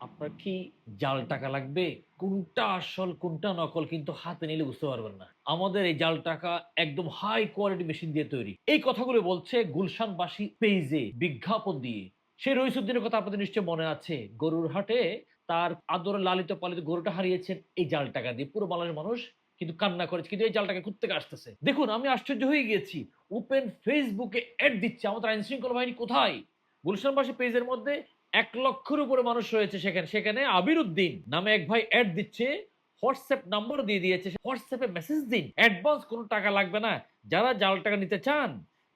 আপনার কি জাল টাকা লাগবে? কোনটা আসল, কোনটা নকল কিন্তু হাতে নিলে বুঝতে পারবেন না। আমাদের এই জাল টাকা একদম হাই কোয়ালিটি মেশিন দিয়ে তৈরি। এই কথাগুলো বলছে গুলশানবাসী পেজে বিজ্ঞাপন দিয়ে। সেই রইসুদ্দিনের কথা আপনাদের নিশ্চয় মনে আছে। গরুর হাটে তার আদর লালিত পালিত গরুটা হারিয়েছেন এই জাল টাকা দিয়ে। পুরো বাংলাদেশের মানুষ কিন্তু কান্না করেছে, কিন্তু এই জালটাকে থেকে আসতেছে? দেখুন, আমি আশ্চর্য হয়ে গিয়েছি। ওপেন ফেসবুকে অ্যাড দিচ্ছে। আমাদের আইন শৃঙ্খলা বাহিনী কোথায়? গুলশানবাসী পেজের মধ্যে এক লক্ষের উপরে মানুষ রয়েছে সেখানে। সেখানে আবির উদ্দিন নামে এক ভাই অ্যাড দিচ্ছে, হোয়াটসঅ্যাপ নাম্বার দিয়ে দিয়েছে হোয়াটসঅ্যাপে মেসেজ দিন। অ্যাডভান্স কোনো টাকা লাগবে না। যারা জাল টাকা নিতে চান,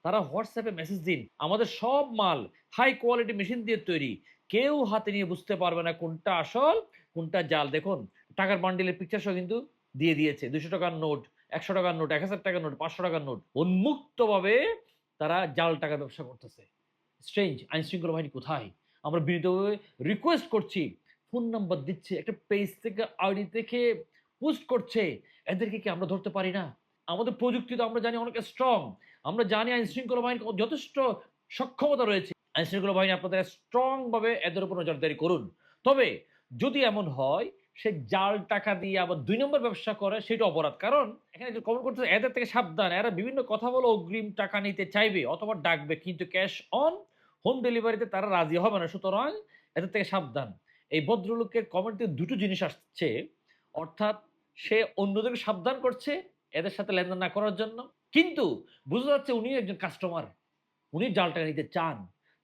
তারা হোয়াটসঅ্যাপে মেসেজ দিন। আমাদের সব মাল হাই কোয়ালিটি মেশিন দিয়ে তৈরি। কেউ হাতে নিয়ে বুঝতে পারবে না কোনটা আসল, কোনটা জাল। দেখুন, টাকার বান্ডিলের পিকচার সহ কিন্তু দিয়ে দিয়েছে। দুশো টাকার নোট, একশো টাকার নোট, এক হাজার টাকার নোট, পাঁচশো টাকার নোট। উন্মুক্তভাবে তারা জাল টাকা ব্যবসা করতেছে। স্ট্রেঞ্জ আইন শৃঙ্খলা বাহিনী কোথায়? আমরা বিনীতভাবে রিকোয়েস্ট করছি। ফোন নাম্বার দিচ্ছে, একটা পেজ থেকে আইডি থেকে পোস্ট করছে। এদেরকে কি আমরা ধরতে পারি না? আমাদের প্রযুক্তি তো আমরা জানি অনেক স্ট্রং আমরা জানি আইন শৃঙ্খলা বাহিনীর যথেষ্ট সক্ষমতা রয়েছে। আইন শৃঙ্খলা বাহিনী আপনাদের স্ট্রং ভাবে এদের উপর নজরদারি করুন। তবে যদি এমন হয়, সে জাল টাকা দিয়ে আবার দুই নম্বর ব্যবসা করে, সেটা অপরাধ। কারণ এখানে যে কমেন্ট এদের থেকে সাবধান। এরা বিভিন্ন কথা বলে অগ্রিম টাকা নিতে চাইবে অথবা ডাকবে, কিন্তু ক্যাশ অন হোম ডেলিভারিতে তারা রাজি হবে না। সুতরাং এদের থেকে সাবধান। এই ভদ্রলোকের কমেন্টে দুটো জিনিস আসছে। অর্থাৎ সে অন্যদেরকে সাবধান করছে এদের সাথে লেনদেন না করার জন্য। কিন্তু বোঝা যাচ্ছে উনি একজন কাস্টমার উনি জাল টাকা নিতে চান।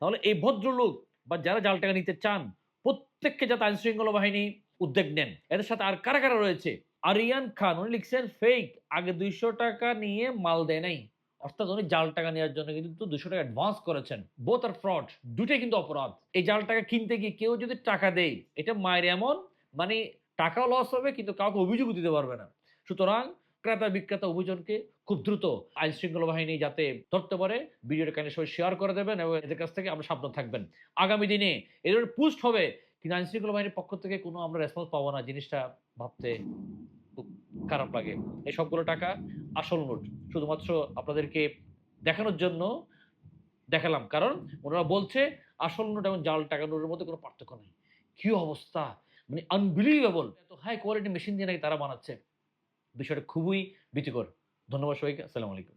তাহলে এই ভদ্রলোক বা যারা জাল টাকা নিতে চান, প্রত্যেককে যাতে আইন শৃঙ্খলা বাহিনী উদ্যোগ নেন। এদের সাথে আর কারা কারা রয়েছে? আরিয়ান খান, উনি লিখছেন ফেক আগে দুইশো টাকা নিয়ে মাল দেয় নাই। অর্থাৎ উনি জাল টাকা নেওয়ার জন্য কিন্তু দুশো টাকা অ্যাডভান্স করেছেন। বোথ আর ফ্রড দুটাই কিন্তু অপরাধ। এই জাল টাকা কিনতে গিয়ে কেউ যদি টাকা দেয়, এটা মায়ের এমন মানে টাকাও লস হবে, কিন্তু কাউকে অভিযোগ দিতে পারবে না। সুতরাং ক্রেতা বিক্রেতা অভিযানকে খুব দ্রুত আইন শৃঙ্খলা বাহিনী যাতে ধরতে পারে, ভিডিওটা কানে সবাই শেয়ার করে দেবেন এবং এদের কাছ থেকে আমরা সাবধান থাকবেন। আগামী দিনে এদের পুস্ট হবে, কিন্তু আইন শৃঙ্খলা বাহিনীর পক্ষ থেকে কোনো আমরা রেসপন্স পাবো না, জিনিসটা ভাবতে খারাপ লাগে। এই সবগুলো টাকা আসল নোট। শুধুমাত্র আপনাদেরকে দেখানোর জন্য দেখালাম। কারণ ওনারা বলছে আসল নোট এবং জাল টাকা নোটের মধ্যে কোনো পার্থক্য নেই। কি অবস্থা? মানে আনবিলিভেবল এত হাই কোয়ালিটি মেশিন দিয়ে নাকি তারা বানাচ্ছে। বিষয়টা খুবই ভীতিকর ধন্যবাদ সবাইকে। আসসালামু আলাইকুম।